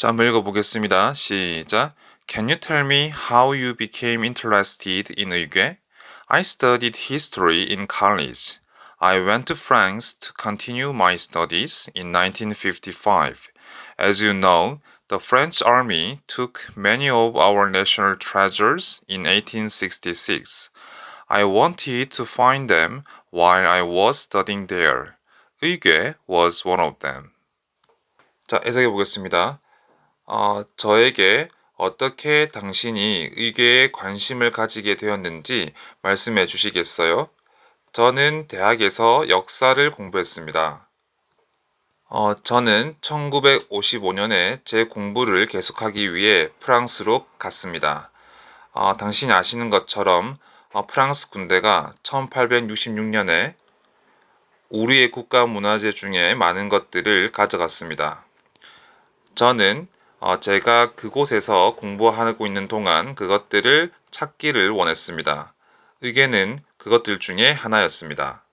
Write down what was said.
자, 한번 읽어보겠습니다. 시작. Can you tell me how you became interested in 의궤? I studied history in college. I went to France to continue my studies in 1955. As you know, the French army took many of our national treasures in 1866. I wanted to find them while I was studying there. 의궤 was one of them. 자, 해석해 보겠습니다. 어, 저에게 어떻게 당신이 의궤에 관심을 가지게 되었는지 말씀해 주시겠어요? 저는 대학에서 역사를 공부했습니다. 어, 저는 1955년에 제 공부를 계속하기 위해 프랑스로 갔습니다. 어, 당신이 아시는 것처럼 어, 프랑스 군대가 1866년에 우리의 국가 문화재 중에 많은 것들을 가져갔습니다. 저는 어, 제가 그곳에서 공부하고 있는 동안 그것들을 찾기를 원했습니다. 의계는 그것들 중에 하나였습니다.